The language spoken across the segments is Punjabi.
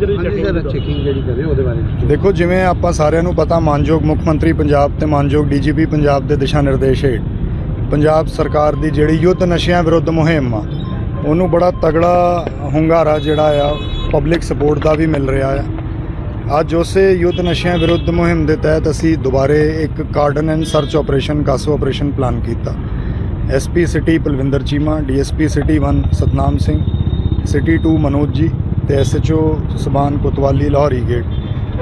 ਸਰ ਚੈਕਿੰਗ ਜਿਹੜੀ ਕਰੇ ਉਹਦੇ ਬਾਰੇ ਵਿੱਚ ਦੇਖੋ ਜਿਵੇਂ ਆਪਾਂ ਸਾਰਿਆਂ ਨੂੰ ਪਤਾ ਮਾਨਯੋਗ ਮੁੱਖ ਮੰਤਰੀ ਪੰਜਾਬ ਤੇ ਮਾਨਯੋਗ ਡੀਜੀਪੀ ਪੰਜਾਬ ਦੇ ਦਿਸ਼ਾ ਨਿਰਦੇਸ਼ ਹੇਠ ਪੰਜਾਬ ਸਰਕਾਰ ਦੀ ਜਿਹੜੀ ਯੁੱਧ ਨਸ਼ਿਆਂ ਵਿਰੁੱਧ ਮੁਹਿੰਮ ਆ ਉਹਨੂੰ ਬੜਾ ਤਗੜਾ ਹੁੰਗਾਰਾ ਜਿਹੜਾ ਆ ਪਬਲਿਕ ਸਪੋਰਟ ਦਾ ਵੀ ਮਿਲ ਰਿਹਾ ਆ। ਅੱਜ ਉਸੇ ਯੁੱਧ ਨਸ਼ਿਆਂ ਵਿਰੁੱਧ ਮੁਹਿੰਮ ਦੇ ਤਹਿਤ ਅਸੀਂ ਦੁਬਾਰੇ ਇੱਕ cordon and search operation CASO operation plan ਕੀਤਾ। SP city Palwinder Cheema DSP city 1 Satnam Singh city 2 Manoj ji ਤੇ ਐਸਐਚਓ ਸਬਾਨ ਕੋਤਵਾਲੀ ਲਾਹੌਰੀ ਗੇਟ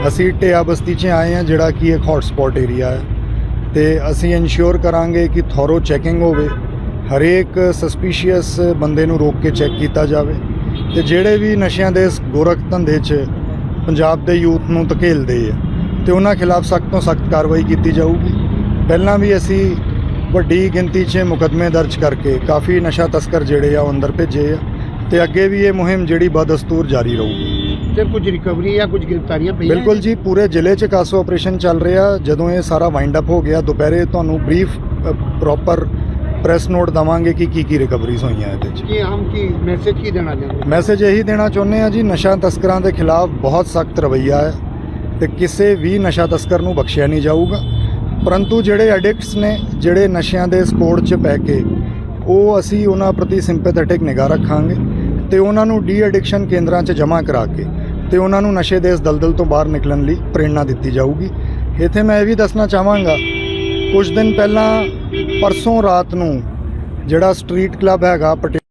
ਅਸੀਂ ਟਿਆ ਬਸਤੀ 'ਚ ਆਏ ਹਾਂ, ਜਿਹੜਾ ਕਿ ਇੱਕ ਹੌਟ ਏਰੀਆ ਹੈ। ਤੇ ਅਸੀਂ ਇਨਸ਼ੋਰ ਕਰਾਂਗੇ ਕਿ ਥੋਰੋ ਚੈਕਿੰਗ ਹੋਵੇ, ਹਰੇਕ ਸਸਪੀਸ਼ੀਅਸ ਬੰਦੇ ਨੂੰ ਰੋਕ ਕੇ ਚੈੱਕ ਕੀਤਾ ਜਾਵੇ। ਤੇ ਜਿਹੜੇ ਵੀ ਨਸ਼ਿਆਂ ਦੇ ਇਸ ਗੋਰਖ ਧੰਦੇ 'ਚ ਪੰਜਾਬ ਦੇ ਯੂਥ ਨੂੰ ਧਕੇਲਦੇ ਆ, ਤੇ ਉਹਨਾਂ ਖਿਲਾਫ ਸਖਤ ਤੋਂ ਸਖਤ ਕਾਰਵਾਈ ਕੀਤੀ ਜਾਊਗੀ। ਪਹਿਲਾਂ ਵੀ ਅਸੀਂ ਵੱਡੀ ਗਿਣਤੀ 'ਚ ਮੁਕੱਦਮੇ ਦਰਜ ਕਰਕੇ ਕਾਫੀ ਨਸ਼ਾ ਤਸਕਰ ਜਿਹੜੇ ਆ ਉਹ ਅੰਦਰ ਭੇਜੇ ਆ। ਤੇ ਅੱਗੇ ਵੀ ਇਹ ਮੁਹਿੰਮ ਜਿਹੜੀ ਬਦਸਤੂਰ ਜਾਰੀ ਰਹੂਗੀ। ਸਰ ਕੁਝ ਰਿਕਵਰੀ ਜਾਂ ਕੁਝ ਗ੍ਰਿਫਤਾਰੀਆਂ ਪਈਆਂ ਬਿਲਕੁਲ ਜੀ? ਪੂਰੇ ਜ਼ਿਲ੍ਹੇ 'ਚ ਕਾਸੋ ਆਪਰੇਸ਼ਨ ਚੱਲ ਰਿਹਾ। ਜਦੋਂ ਇਹ ਸਾਰਾ ਵਾਈਂਡ ਅਪ ਹੋ ਗਿਆ ਦੁਪਹਿਰੇ ਤੁਹਾਨੂੰ ਬਰੀਫ ਪ੍ਰੋਪਰ ਪ੍ਰੈਸ ਨੋਟ ਦਵਾਂਗੇ ਕਿ ਕੀ ਕੀ ਰਿਕਵਰੀਜ਼ ਹੋਈਆਂ ਇਹਦੇ 'ਚ। ਕੀ ਆਮ ਕੀ ਮੈਸੇਜ ਕੀ ਦੇਣਾ ਚਾਹੁੰਦੇ ਮੈਸੇਜ ਇਹੀ ਦੇਣਾ ਚਾਹੁੰਦੇ ਆ ਜੀ ਨਸ਼ਾ ਤਸਕਰਾਂ ਦੇ ਖਿਲਾਫ ਬਹੁਤ ਸਖਤ ਰਵੱਈਆ ਹੈ ਤੇ ਕਿਸੇ ਵੀ ਨਸ਼ਾ ਤਸਕਰ ਨੂੰ ਬਖਸ਼ਿਆ ਨਹੀਂ ਜਾਊਗਾ। ਪਰੰਤੂ ਜਿਹੜੇ ਐਡਿਕਟਸ ਨੇ ਜਿਹੜੇ ਨਸ਼ਿਆਂ ਦੇ ਸਪੋਰਟ 'ਚ ਪੈ ਕੇ ਉਹ ਅਸੀਂ ਉਹਨਾਂ ਪ੍ਰਤੀ ਸਿੰਪੈਥੈਟਿਕ ਨਿਗਾਹ ਰੱਖਾਂਗੇ। ਤੇ ਉਹਨਾਂ ਨੂੰ ਡੀ ਐਡਿਕਸ਼ਨ ਕੇਂਦਰਾਂ 'ਚ ਜਮ੍ਹਾਂ ਕਰਾ ਕੇ ਤੇ ਉਹਨਾਂ ਨੂੰ ਨਸ਼ੇ ਦੇ ਇਸ ਦਲਦਲ ਤੋਂ ਬਾਹਰ ਨਿਕਲਣ ਲਈ ਪ੍ਰੇਰਣਾ ਦਿੱਤੀ ਜਾਊਗੀ। ਇੱਥੇ ਮੈਂ ਇਹ ਵੀ ਦੱਸਣਾ ਚਾਹਾਂਗਾ, ਕੁਝ ਦਿਨ ਪਹਿਲਾਂ ਪਰਸੋਂ ਰਾਤ ਨੂੰ ਜਿਹੜਾ ਸਟਰੀਟ ਕਲੱਬ ਹੈਗਾ, ਪਟਿਆਲਾ